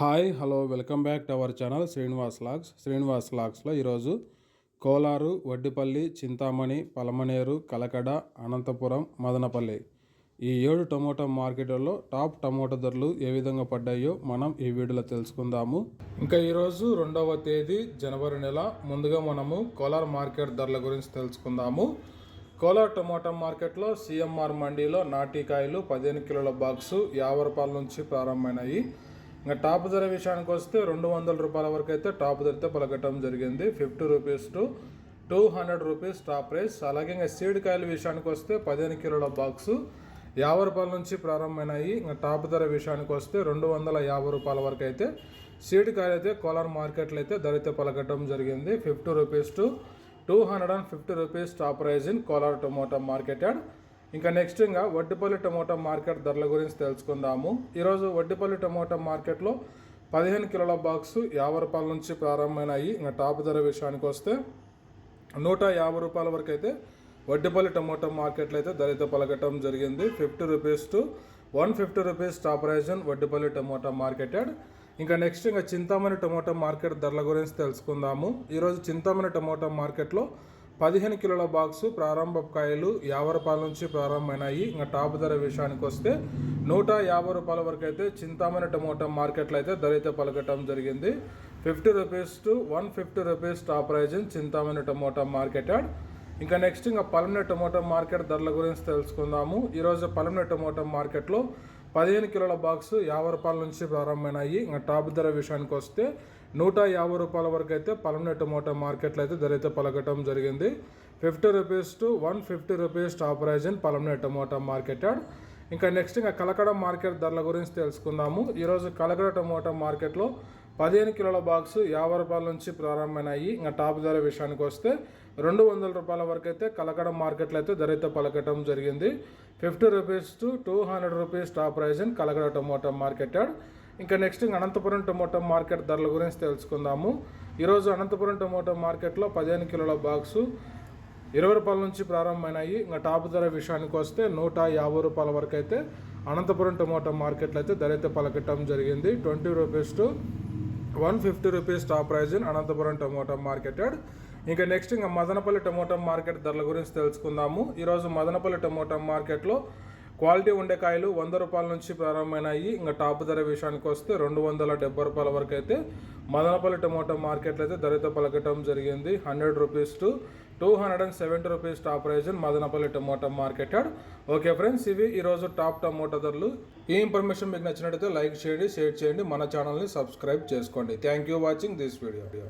Hi hello welcome back to our channel Srinivas vlogs. Srinivas లాగ్స్లో ఈరోజు కోలారు వడ్డిపల్లి చింతామణి పలమనేరు కలకడ అనంతపురం మదనపల్లి ఈ ఏడు tomato మార్కెట్లలో టాప్ టమోటా ధరలు ఏ విధంగా పడ్డాయో మనం ఈ వీడియోలో తెలుసుకుందాము. ఇంకా ఈరోజు రెండవ తేదీ జనవరి నెల. ముందుగా మనము కోలార్ మార్కెట్ ధరల గురించి తెలుసుకుందాము. కోలార్ టమోటా మార్కెట్లో సిఎంఆర్ మండీలో నాటికాయలు పదిహేను కిలోల బాక్సు యాభై రూపాయల నుంచి ప్రారంభమైనాయి. ఇంకా టాప్ ధర విషయానికి వస్తే రెండు వందల రూపాయల వరకు అయితే టాప్ ధరతో పలకటం జరిగింది. Fifty rupees to two hundred rupees top price. అలాగే ఇంకా సీడ్ కాయల విషయానికి వస్తే పదిహేను కిలోల బాక్సు యాభై రూపాయల నుంచి ప్రారంభమైనాయి. ఇంకా టాప్ ధర విషయానికి వస్తే రెండు వందల యాభై రూపాయల వరకు అయితే సీడ్ కాయలు అయితే కోలార్ మార్కెట్లో అయితే ధరతో పలకటం జరిగింది. Fifty rupees to two hundred and fifty rupees top price in Kolar tomato market and ఇంకా నెక్స్ట్ ఇంకా వడ్డిపల్లి టమోటా మార్కెట్ ధరల గురించి తెలుసుకుందాము. ఈరోజు వడ్డిపల్లి టమోటా మార్కెట్లో పదిహేను కిలోల బాక్సు యాభై రూపాయల నుంచి ప్రారంభమైనాయి. ఇంకా టాప్ ధర విషయానికి వస్తే నూట యాభై రూపాయల వరకు అయితే వడ్డిపల్లి టమోటా మార్కెట్లో అయితే ధరతో పలకటం జరిగింది. Fifty rupees to one fifty rupees top Ryzen Vaddipalli tomato marketed. ఇంకా నెక్స్ట్ ఇంకా చింతామణి టమోటా మార్కెట్ ధరల గురించి తెలుసుకుందాము. ఈరోజు చింతామణి టమోటా మార్కెట్లో పదిహేను కిలోల బాక్సు ప్రారంభ కాయలు యాభై రూపాయల నుంచి ప్రారంభమైనాయి. ఇంకా టాప్ ధర విషయానికి వస్తే నూట యాభై రూపాయల వరకు అయితే చింతామణి టమోటా మార్కెట్లో అయితే ధర అయితే పలకటం జరిగింది. Fifty rupees to one fifty rupees top price Chintamani tomato market yard. ఇంకా నెక్స్ట్ ఇంకా పలమనే టమోటా మార్కెట్ ధరల గురించి తెలుసుకుందాము. ఈరోజు పలమనే టమోటా మార్కెట్లో పదిహేను కిలోల బాక్స్ యాభై రూపాయల నుంచి ప్రారంభమైనాయి. ఇంకా టాప్ ధర విషయానికి వస్తే నూట యాభై రూపాయల వరకు అయితే పలమనే టమోటా మార్కెట్లో అయితే ధర అయితే పలకటం జరిగింది. Fifty rupees to one fifty rupees top price in Palamaner tomato market yard. ఇంకా నెక్స్ట్ ఇంకా కలకడ మార్కెట్ ధరల గురించి తెలుసుకుందాము. ఈరోజు కలకడ టమోటా మార్కెట్లో పదిహేను కిలోల బాక్స్ యాభై రూపాయల నుంచి ప్రారంభమైనాయి. ఇంకా టాప్ ధర విషయానికి వస్తే రెండు వందల రూపాయల వరకు అయితే కలకడ మార్కెట్లో అయితే ధర అయితే పలకటం జరిగింది. Fifty rupees to two hundred rupees top price in Kalakada tomato market yard. ఇంకా నెక్స్ట్ అనంతపురం టొమాటో మార్కెట్ ధరల గురించి తెలుసుకుందాము. ఈరోజు అనంతపురం టొమాటో మార్కెట్లో పదిహేను కిలోల బాక్సు ఇరవై రూపాయల నుంచి ప్రారంభమైనాయి. ఇంకా టాప్ ధర విషయానికి వస్తే నూట యాభై రూపాయల వరకు అయితే అనంతపురం టమోటో మార్కెట్లో అయితే ధర అయితే పలకటం జరిగింది. Twenty rupees to one fifty rupees top price in Anantapuram tomato marketed ఇంకా నెక్స్ట్ ఇంకా మదనపల్లి టమోటో మార్కెట్ ధరల గురించి తెలుసుకుందాము. ఈరోజు మదనపల్లి టమోటో మార్కెట్లో క్వాలిటీ ఉండే కాయలు వంద రూపాయల నుంచి ప్రారంభమైనాయి. ఇంకా టాప్ ధర విషయానికి వస్తే రెండు వందల డెబ్బై రూపాయల వరకు అయితే మదనపల్లి టమోటా మార్కెట్లో అయితే ధరతో పలకటం జరిగింది. Hundred rupees to two hundred and seventy rupees top price Madanapalle tomato market okay friends ఇవి ఈరోజు టాప్ టమోటా ధరలు. ఈ ఇన్ఫర్మేషన్ మీకు నచ్చినట్టయితే లైక్ చేయండి షేర్ చేయండి. మన ఛానల్ని సబ్స్క్రైబ్ చేసుకోండి. Thank you watching this video.